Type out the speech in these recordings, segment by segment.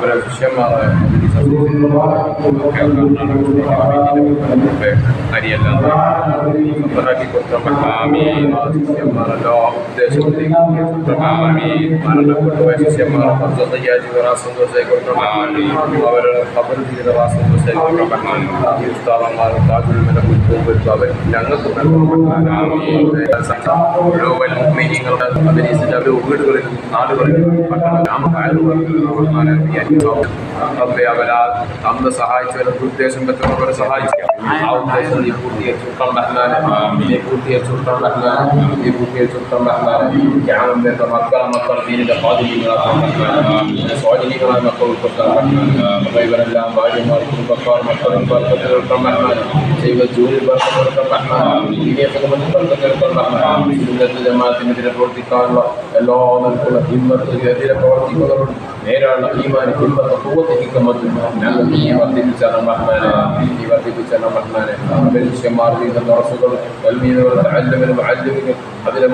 അവരെ ശിഷ്യന്മാരെ അരിയല്ലാതെ ശിഷ്യന്മാരെല്ലാ ഉദ്ദേശത്തിലേക്ക് മരണപ്പെട്ടു ശിഷ്യന്മാരെ സന്തോഷമായി കൊടുക്കണം അവരുടെ ഖബർ ജീവിത സന്തോഷമായി കൊടുക്കണം ഈ ഉസ്താദന്മാർ താജുൽമിനെ കുറിച്ച് അവർ ഞങ്ങൾക്ക് മീറ്റിങ്ങുകളുടെ അഭിനയിച്ചിട്ട് അവർ വീടുകളിൽ നാടുകളിൽ പട്ടണ ഗ്രാമക്കാരും അവരാ അന്ന് സഹായിച്ചവരുടെ ഉദ്ദേശം പറ്റുന്നവരെ സഹായിക്കുക ആ ഉദ്ദേശം നീ പൂർത്തീകരിച്ചു റഹ്മാനെ നീ പൂർത്തീകരിച്ചു റഹ്മാനെ നീ പൂർത്തീകരിച്ചു റഹ്മാനെ ജ്ഞാനം വരുന്ന മക്കളെ മക്കൾ ദീനിന്റെ സ്വാധീനങ്ങളാക്കാൻ സ്വാധീനങ്ങളായ മക്കൾ ഉൾപ്പെടുത്താൻ ഇവരെല്ലാം ഭാര്യമാർ കുടുംബക്കാർ മക്കളും ബർക്കത്തുകൾ റഹ്മാനെ ചെയ്ത ജോലി സുന്നത്ത് ജമാഅത്തിനെതിരെ പ്രവർത്തിക്കാനുള്ള എല്ലാ നിലക്കുള്ള ഹിമ്മത്ത് എതിരെ പ്രവർത്തിക്കുന്നവരോട് നേരാനുള്ള ഈമാൻ ഹിമ്മത്ത് പൂവത്ത് ഹിക്കമത്തും ഞങ്ങൾ നീ വർദ്ധിപ്പിച്ച റഹ്മാനെ നീ വർദ്ധിപ്പിച്ച റഹ്മാനെ മനുഷ്യന്മാർ ചെയ്യുന്ന തുറസുകൾ കൽമീനുകൾ അല്ലമിനും അല്ലമിനും അതിലെ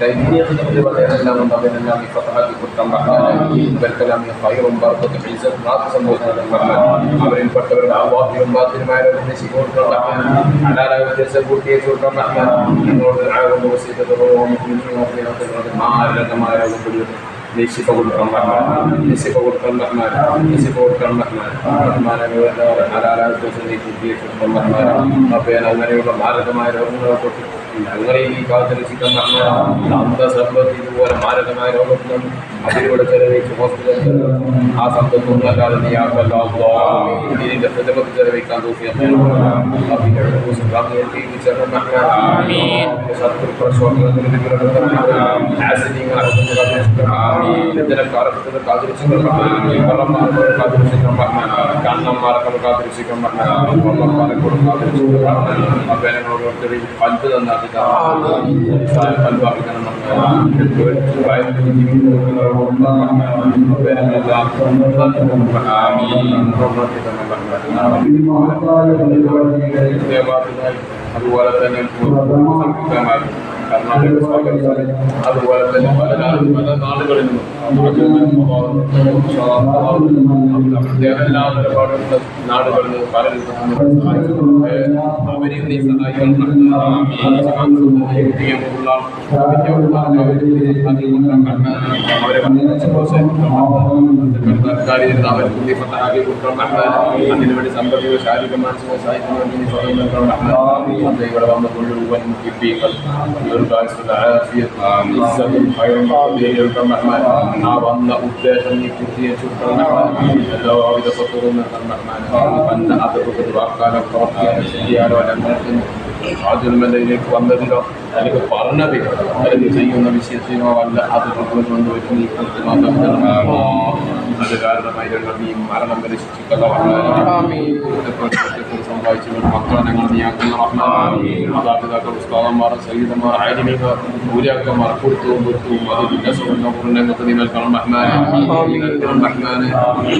ദൈന്യത്തിന് പറയാനെല്ലാം കൊണ്ട് അതിനെല്ലാം ഈ ഫതഹാക്കി കുറ്റം റഹ്മാനെ ഇവർക്കെല്ലാം ഈ ഫൈറും ബർക്കത്തും ഇസ്സത്തും നാത്ത് സംഭവിക്കണം റഹ്മാനെ അവരിൽപ്പെട്ടവരുടെ ആവാഹിലും ബാത്തിനുമായ നശിക്കണം റഹ്മാനെ ഹലാലായ ഉദ്ദേശം പൂർത്തീകരിച്ചു കൊടുക്കണം റഹ്മാനെ നിങ്ങളോട് ആകുന്ന വസീതകളോ മാരകമായ നിശ്ചിത കൊടുക്കണം റഹ്മാൻ നിശ്ചിത കൊടുക്കണം റഹ്മാൻ നിശ്ചിത കൊടുക്കണം റഹ്മാൻ റഹ്മാനെ ഹലാലായ ഉദ്ദേശം നീ പൂർത്തീകരിച്ചു കൊടുക്കണം റഹ്മാൻ അപ്പോൾ അങ്ങനെയുള്ള മാരകമായ രോഗങ്ങളെ തൊട്ട് ഞങ്ങളെ ഈ കാലത്ത് രക്ഷിക്കാൻ അന്ധസമ്പത്ത് ഇതുപോലെ മാരകമായ രോഗത്തിനും അതിലൂടെ ചെലവഴിച്ച് ഹോസ്പിറ്റലിൽ ആ സമ്പത്തൊന്നും അല്ലാതെ നീ ആക്കല്ലോ ഇതിന്റെ പ്രതിപത്തി ചെലവഴിക്കാൻ പഞ്ച് തന്നാക്കി അതുപോലെ തന്നെ സംയുക്തമായി അതുപോലെ തന്നെ പല പല നാടുകളിൽ നിന്നും നാടുകളിൽ നിന്ന് പലരും അവരെയും സഹായിക്കണം അവരെ പുതിയ അതിനുവേണ്ടി സാമ്പത്തിക ശാരീരിക മാനസിക സ്വതന്ത്രം ഇവിടെ വന്ന മുഴുവൻ കിപ്പികൾ ആ വന്ന ഉദ്ദേശം നീ പൂർത്തീകരിച്ചു എല്ലാവിധ സ്വത്തുകളും പന്ന അതൊക്കെ വാക്കാലോ പ്രവർത്തിക്കാനോ ചെയ്യാനോ അല്ലെങ്കിൽ ആജന്മതയിലേക്ക് വന്നതിനോ അല്ലെങ്കിൽ പറഞ്ഞതിലോ അല്ലെങ്കിൽ ചെയ്യുന്ന വിഷയത്തിനോ അല്ല അത് കൊണ്ടുവരും നീ കൃത്യമാക്കാൻ അത് കാരണമായി നീ മരണം വരെ സമ്പാദിച്ചു മക്കളെ ഞങ്ങൾ നീയാക്കുന്ന മാതാപിതാക്കൾ ഉസ്താദന്മാർ സൈതന്മാർ ആര്യമിക പൂരാക്കന്മാർ കൊടുത്തും കൊടുത്തും. അത് വികസനം രംഗത്ത് നീ നൽകണം റഹ്മാനെ നൽകണം റഹ്മാനെ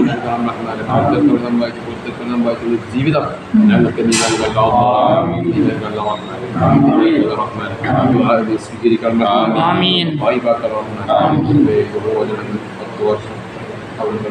നൽകണം റഹ്മാനെ. പൊരുത്തത്തോട് സമ്പാദിച്ചു പൊരുത്തത്തോട് സമ്പാദിച്ചുള്ള ജീവിതം ഞങ്ങൾക്ക് നീ നൽകല്ലോ നീ ആമീൻ. വായ്പാക്കൾ റഹ്മാനെ യുവജനങ്ങൾ പത്ത് വർഷം അവിടുത്തെ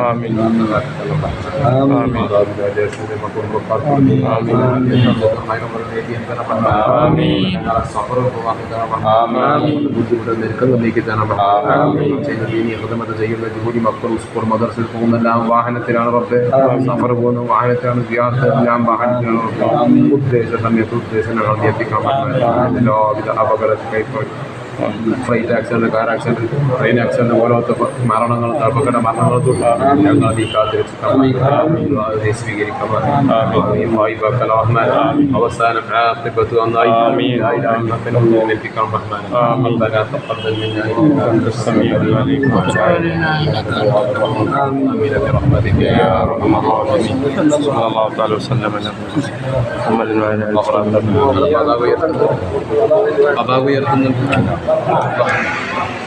ആമീൻ. ജോലി മക്കൾ സ്കൂൾ മദർസിൽ പോകുന്നെല്ലാം വാഹനത്തിലാണ് റബ്ബെ സഫർ പോകുന്ന വാഹനത്തിലാണ് എല്ലാം വാഹനത്തിലാണ് ഉദ്ദേശ സമയത്ത് ഉദ്ദേശം ഞങ്ങൾ എത്തിക്കാൻ പറ്റുന്നത് എല്ലാവിധ അപകട flight accident car accident train accident പോലത്തെ മരണങ്ങൾ അപകട മരണങ്ങൾ തൊട്ടാണ് ഞങ്ങൾ ഈ കാത്തിരക്ഷിക്കാൻ സ്വീകരിക്കാൻ വായ്പക്കൽ റഹ്മാൻ അവസാനം عاقبة നന്നായി ലഭിക്കാൻ റഹ്മാൻ ربنا تقبل منا إنك أنت السميع العليم آمين برحمتك يا أرحم الراحمين صلى الله تعالى وسلم على محمد وعلى اله وصحبه قضاء 감사합니다.